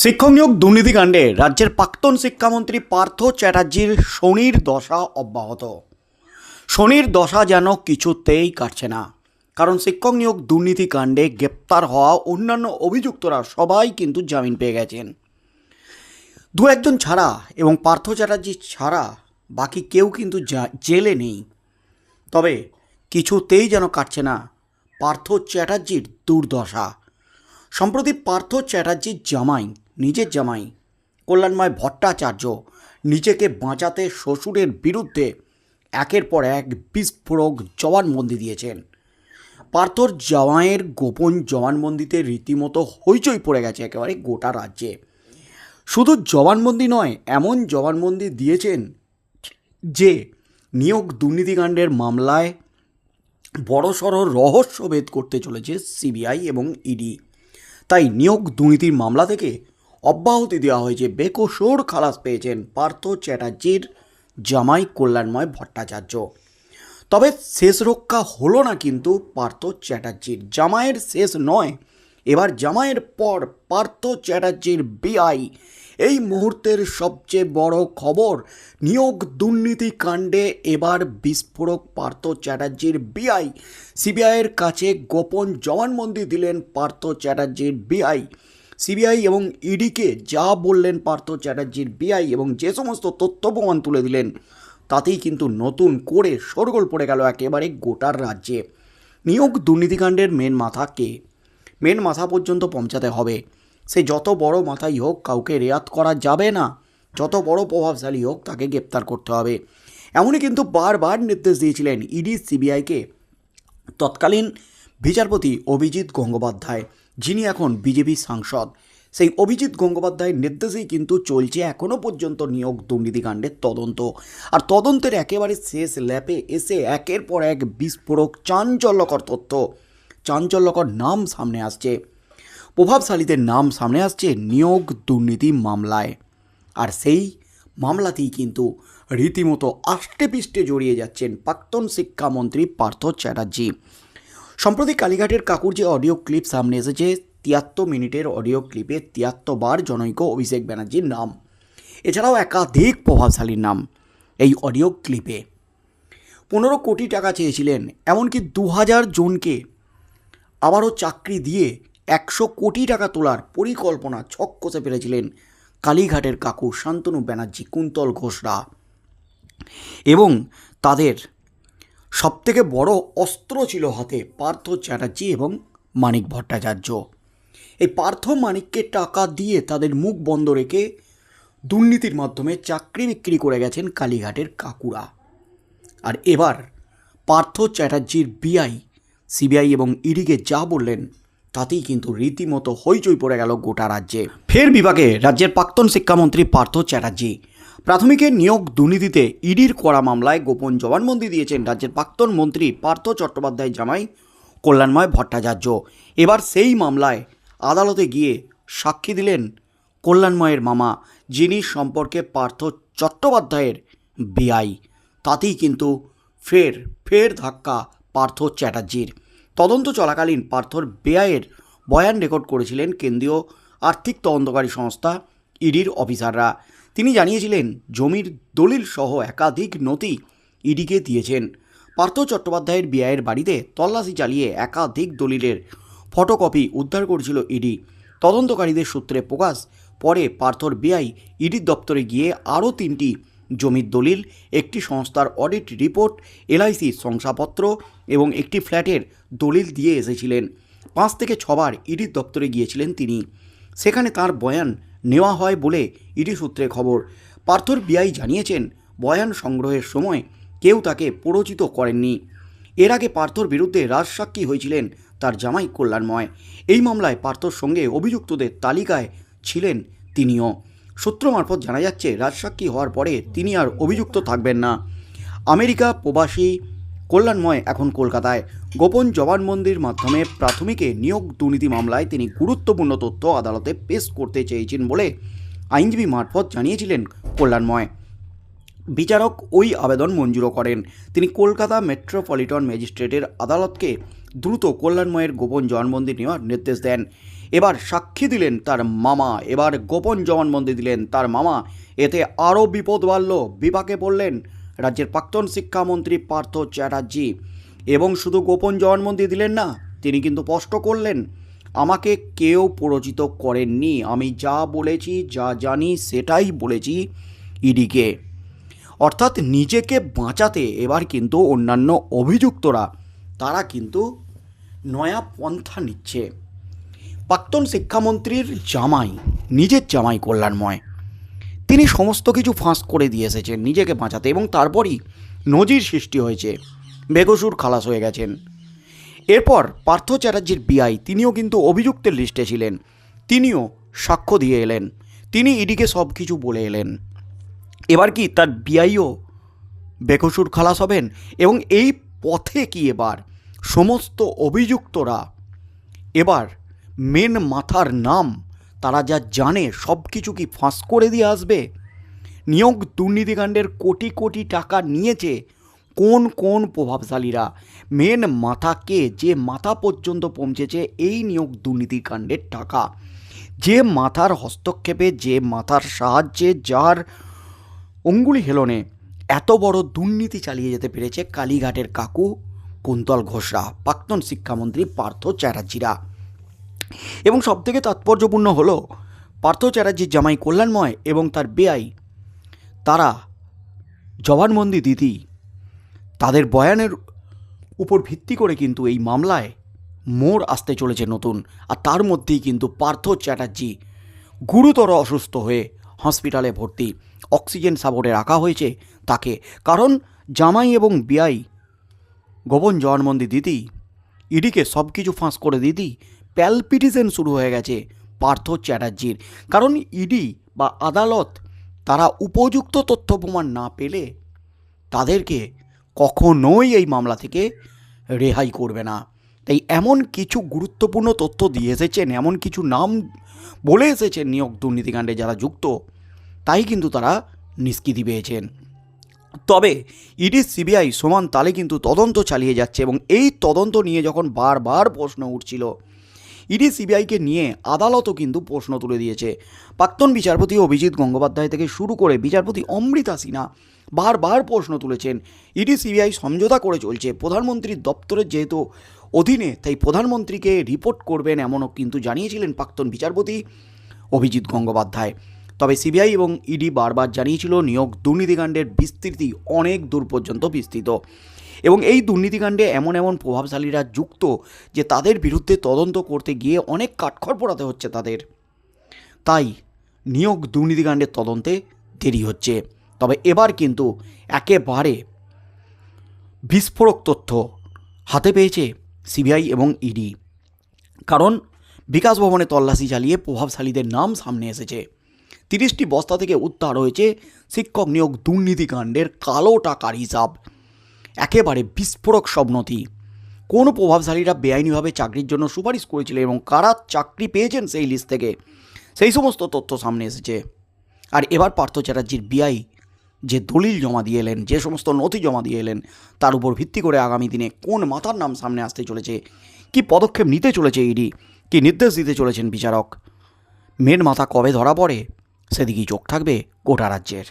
শিক্ষক নিয়োগ দুর্নীতিকাণ্ডে রাজ্যের প্রাক্তন শিক্ষামন্ত্রী পার্থ চ্যাটার্জির শনির দশা অব্যাহত। শনির দশা যেন কিছুতেই কাটছে না। কারণ শিক্ষক নিয়োগ দুর্নীতিকাণ্ডে গ্রেপ্তার হওয়া অন্যান্য অভিযুক্তরা সবাই কিন্তু জামিন পেয়ে গেছেন। দু একজন ছাড়া এবং পার্থ চ্যাটার্জি ছাড়া বাকি কেউ কিন্তু জেলে নেই। তবে কিছুতেই যেন কাটছে না পার্থ চ্যাটার্জির দুর্দশা। সম্প্রতি পার্থ চ্যাটার্জির জামাই নিজের জামাই, কল্যাণময় ভট্টাচার্য, নিজেকে বাঁচাতে শ্বশুরের বিরুদ্ধে একের পর এক বিস্ফোরক জবানবন্দি দিয়েছেন। পার্থর জামাইয়ের গোপন জবানবন্দিতে রীতিমতো হইচই পড়ে গেছে একেবারে গোটা রাজ্যে। শুধু জবানবন্দি নয়, এমন জবানবন্দি দিয়েছেন যে নিয়োগ দুর্নীতিকাণ্ডের মামলায় বড়সড় রহস্যভেদ করতে চলেছে সিবিআই এবং ইডি। তাই নিয়োগ দুর্নীতির মামলা থেকে অব্যাহতি দেওয়া হয়েছে। বেকসোর খালাস পেয়েছেন পার্থ চ্যাটার্জির জামাই কল্যাণময় ভট্টাচার্য। তবে শেষ রক্ষা হলো না কিন্তু পার্থ চ্যাটার্জির। জামাইয়ের শেষ নয়, এবার জামাইয়ের পর পার্থ চ্যাটার্জির বিআই। এই মুহূর্তের সবচেয়ে বড় খবর, নিয়োগ দুর্নীতি কাণ্ডে এবার বিস্ফোরক পার্থ চ্যাটার্জির বিআই। সিবিআইয়ের কাছে গোপন জবানবন্দি দিলেন পার্থ চ্যাটার্জির বিআই। সিবিআই এবং ইডিকে যা বললেন পার্থ চ্যাটার্জির বিআই এবং যে সমস্ত তথ্য প্রমাণ তুলে দিলেন, তাতেই কিন্তু নতুন করে শোরগোল পড়ে গেল একেবারে গোটার রাজ্যে। নিয়োগ দুর্নীতিকাণ্ডের মেন মাথা কে? মেন মাথা পর্যন্ত পৌঁছাতে হবে। সে যত বড় মাথাই হোক কাউকে রেয়াত করা যাবে না, যত বড় প্রভাবশালী হোক তাকে গ্রেপ্তার করতে হবে। এমনই কিন্তু বারবার নির্দেশ দিয়েছিলেন ইডি সিবিআইকে। তৎকালীন বিচারপতি অভিজিৎ গঙ্গোপাধ্যায়। যিনি এখন বিজেপি সাংসদ। সেই অভিজিৎ গঙ্গোপাধ্যায়ের নির্দেশেই কিন্তু চলছে এখনও পর্যন্ত নিয়োগ দুর্নীতিকাণ্ডের তদন্ত। আর তদন্তের একেবারে শেষ ল্যাপে এসে একের পর এক বিস্ফোরক চাঞ্চল্যকর তথ্য, চাঞ্চল্যকর নাম সামনে আসছে। প্রভাবশালীদের নাম সামনে আসছে নিয়োগ দুর্নীতি মামলায়। আর সেই মামলাতেই কিন্তু রীতিমতো আষ্টে পিষ্টে জড়িয়ে যাচ্ছেন প্রাক্তন শিক্ষামন্ত্রী পার্থ চ্যাটার্জি। সম্প্রতি কালীঘাটের কাকুর যে অডিও ক্লিপ সামনে এসেছে, তিয়াত্তর মিনিটের অডিও ক্লিপে তিয়াত্তর বার জনৈক অভিষেক ব্যানার্জির নাম। এছাড়াও একাধিক প্রভাবশালীর নাম এই অডিও ক্লিপে। পনেরো কোটি টাকা চেয়েছিলেন, এমনকি দু হাজার জনকে আবারও চাকরি দিয়ে একশো কোটি টাকা তোলার পরিকল্পনা ছক কষে ফেলেছিলেন কালীঘাটের কাকু শান্তনু ব্যানার্জি, কুন্তল ঘোষরা। এবং তাদের সবথেকে বড় অস্ত্র ছিল হাতে পার্থ চ্যাটার্জি এবং মানিক ভট্টাচার্য। এই পার্থ মানিককে টাকা দিয়ে তাদের মুখ বন্ধ রেখে দুর্নীতির মাধ্যমে চাকরি বিক্রি করে গেছেন কালীঘাটের কাকুরা। আর এবার পার্থ চ্যাটার্জির বিআই, সিবিআই এবং ইডিকে যা বললেন, তাতেই কিন্তু রীতিমতো হইচই পড়ে গেল গোটা রাজ্যে। ফের বিভাগে রাজ্যের প্রাক্তন শিক্ষামন্ত্রী পার্থ চ্যাটার্জি প্রাথমিকের নিয়োগ দুর্নীতিতে ইডির করা মামলায় গোপন জবানবন্দি দিয়েছেন রাজ্যের প্রাক্তন মন্ত্রী পার্থ চট্টোপাধ্যায় জামাই কল্যাণময় ভট্টাচার্য। এবার সেই মামলায় আদালতে গিয়ে সাক্ষী দিলেন কল্যাণময়ের মামা, যিনি সম্পর্কে পার্থ চট্টোপাধ্যায়ের বিআই। তাতেই কিন্তু ফের ফের ধাক্কা পার্থ চ্যাটার্জির। তদন্ত চলাকালীন পার্থর বেআইয়ের বয়ান রেকর্ড করেছিলেন কেন্দ্রীয় আর্থিক তদন্তকারী সংস্থা ইডির অফিসাররা। তিনি জানিয়েছিলেন, জমির দলিল সহ একাধিক নথি ইডিকে দিয়েছেন। পার্থ চট্টোপাধ্যায়ের বিআইয়ের বাড়িতে তল্লাশি চালিয়ে একাধিক দলিলের ফটোকপি উদ্ধার করেছিল ইডি। তদন্তকারীদের সূত্রে প্রকাশ, পরে পার্থর বিআই ইডির দপ্তরে গিয়ে আরও তিনটি জমির দলিল, একটি সংস্থার অডিট রিপোর্ট, এলআইসি শংসাপত্র এবং একটি ফ্ল্যাটের দলিল দিয়ে এসেছিলেন। পাঁচ থেকে ছবার ইডির দপ্তরে গিয়েছিলেন তিনি। সেখানে তার বয়ান নেওয়া হয় বলে ইডি সূত্রে খবর। পার্থর বিআই জানিয়েছেন, বয়ান সংগ্রহের সময় কেউ তাকে প্ররোচিত করেননি। এর আগে পার্থর বিরুদ্ধে রাজসাক্ষী হয়েছিলেন তার জামাই কল্যাণময়। এই মামলায় পার্থর সঙ্গে অভিযুক্তদের তালিকায় ছিলেন তিনিও। সূত্র মারফত জানা যাচ্ছে, রাজসাক্ষী হওয়ার পরে তিনি আর অভিযুক্ত থাকবেন না। আমেরিকা প্রবাসী কল্যাণময় এখন কলকাতায়। গোপন জবানবন্দির মাধ্যমে প্রাথমিকে নিয়োগ দুর্নীতি মামলায় তিনি গুরুত্বপূর্ণ তথ্য আদালতে পেশ করতে চেয়েছেন বলে আইনজীবী মারফত জানিয়েছিলেন কল্যাণময়। বিচারক ওই আবেদন মঞ্জুরও করেন। তিনি কলকাতা মেট্রোপলিটন ম্যাজিস্ট্রেটের আদালতকে দ্রুত কল্যাণময়ের গোপন জবানবন্দি নেওয়ার নির্দেশ দেন। এবার সাক্ষী দিলেন তার মামা। এবার গোপন জবানবন্দি দিলেন তার মামা। এতে আরও বিপদ বাড়ল। বিপাকে পড়লেন রাজ্যের প্রাক্তন শিক্ষামন্ত্রী পার্থ চ্যাটার্জি। এবং শুধু গোপন জবানবন্দি দিলেন না, তিনি কিন্তু স্পষ্ট করলেন, আমাকে কেউ পরিচিত করেননি। আমি যা বলেছি, যা জানি, সেটাই বলেছি ইডিকে। অর্থাৎ নিজেকে বাঁচাতে এবার কিন্তু অন্যান্য অভিযুক্তরা, তারা কিন্তু নয়া পন্থা নিচ্ছে। প্রাক্তন শিক্ষামন্ত্রীর জামাই, নিজের জামাই কল্যাণময়। তিনি সমস্ত কিছু ফাঁস করে দিয়ে এসেছেন নিজেকে বাঁচাতে এবং তারপরই নজির সৃষ্টি হয়েছে। বেকসুর খালাস হয়ে গেছেন। এরপর পার্থ চ্যাটার্জির বিআই, তিনিও কিন্তু অভিযুক্তের লিস্টে ছিলেন। তিনিও সাক্ষ্য দিয়ে এলেন। তিনি ইডিকে সব কিছু বলে এলেন। এবার কি তার বিআইও বেকসুর খালাস হবেন? এবং এই পথে কি এবার? সমস্ত অভিযুক্তরা এবার মেন মাথার নাম তারা যা জানে সব কিছু কি ফাঁস করে দিয়ে আসবে? নিয়োগ দুর্নীতিকাণ্ডের কোটি কোটি টাকা নিয়েছে কোন কোন প্রভাবশালীরা? মেন মাথাকে যে মাথা পর্যন্ত পৌঁছেছে এই নিয়োগ দুর্নীতিকাণ্ডের টাকা। যে মাথার হস্তক্ষেপে, যে মাথার সাহায্যে, যার অঙ্গুলি হেলনে এত বড় দুর্নীতি চালিয়ে যেতে পেরেছে কালীঘাটের কাকু, কুন্তল ঘোষরা, প্রাক্তন শিক্ষামন্ত্রী পার্থ চ্যাটার্জিরা। এবং সবথেকে তাৎপর্যপূর্ণ হলো, পার্থ চ্যাটার্জির জামাই কল্যাণময় এবং তার বেআই, তারা জবানবন্দি দিদি, তাদের বয়ানের উপর ভিত্তি করে কিন্তু এই মামলায় মোড় আসতে চলেছে নতুন। আর তার মধ্যেই কিন্তু পার্থ চ্যাটার্জি গুরুতর অসুস্থ হয়ে হসপিটালে ভর্তি। অক্সিজেন সাপোর্টে রাখা হয়েছে তাকে। কারণ জামাই এবং বিআই, গোপন জবানবন্দি দিদি, ইডিকে সব কিছু ফাঁস করে দিতি প্যালপিটিশন শুরু হয়ে গেছে পার্থ চ্যাটার্জির। কারণ ইডি বা আদালত তারা উপযুক্ত তথ্য প্রমাণ না পেলে তাদেরকে কখনোই এই মামলা থেকে রেহাই করবে না। তাই এমন কিছু গুরুত্বপূর্ণ তথ্য দিয়ে এসেছেন, এমন কিছু নাম বলে এসেছেন নিয়োগ দুর্নীতিকাণ্ডে যারা যুক্ত, তাই কিন্তু তারা নিষ্কৃতি পেয়েছেন। তবে ইডি সিবিআই সমান তালে কিন্তু তদন্ত চালিয়ে যাচ্ছে এবং এই তদন্ত নিয়ে যখন বারবার প্রশ্ন উঠছিল ইডি সিবিআইকে নিয়ে আদালতও কিন্তু প্রশ্ন তুলে দিয়েছে। প্রাক্তন বিচারপতি অভিজিৎ গঙ্গোপাধ্যায় থেকে শুরু করে বিচারপতি অমৃতা সিনহা বারবার প্রশ্ন তুলেছেন। ইডি সিবিআই সমঝোতা করে চলছে, প্রধানমন্ত্রীর দপ্তরের যেহেতু অধীনে, তাই প্রধানমন্ত্রীকে রিপোর্ট করবেন এমনও কিন্তু জানিয়েছিলেন প্রাক্তন বিচারপতি অভিজিৎ গঙ্গোপাধ্যায়। তবে সিবিআই এবং ইডি বারবার জানিয়েছিল, নিয়োগ দুর্নীতিকাণ্ডের বিস্তৃতি অনেক দূর পর্যন্ত বিস্তৃত। এবং এই দুর্নীতিকাণ্ডে এমন এমন প্রভাবশালীরা যুক্ত যে তাদের বিরুদ্ধে তদন্ত করতে গিয়ে অনেক কাঠখড় পোড়াতে হচ্ছে তাদের। তাই নিয়োগ দুর্নীতিকাণ্ডের তদন্তে দেরি হচ্ছে। তবে এবার কিন্তু একেবারে বিস্ফোরক তথ্য হাতে পেয়েছে সিবিআই এবং ইডি। কারণ বিকাশ ভবনে তল্লাশি চালিয়ে প্রভাবশালীদের নাম সামনে এসেছে। তিরিশটি বস্তা থেকে উদ্ধার হয়েছে শিক্ষক নিয়োগ দুর্নীতিকাণ্ডের কালো টাকার হিসাব। একেবারে বিস্ফোরক সব নথি। কোন প্রভাবশালীরা বেআইনিভাবে চাকরির জন্য সুপারিশ করেছিল এবং কারা চাকরি পেয়েছেন সেই লিস্ট থেকে? সেই সমস্ত তথ্য সামনে এসেছে। আর এবার পার্থ চ্যাটার্জির বিআই যে দলিল জমা দিয়ে এলেন, যে সমস্ত নথি জমা দিয়ে এলেন, তার উপর ভিত্তি করে আগামী দিনে কোন মাথার নাম সামনে আসতে চলেছে? কি পদক্ষেপ নিতে চলেছে ইডি? কি নির্দেশ দিতে চলেছেন বিচারক? মেন মাথা কবে ধরা পড়ে? সেদিকেই চোখ থাকবে গোটা রাজ্যের।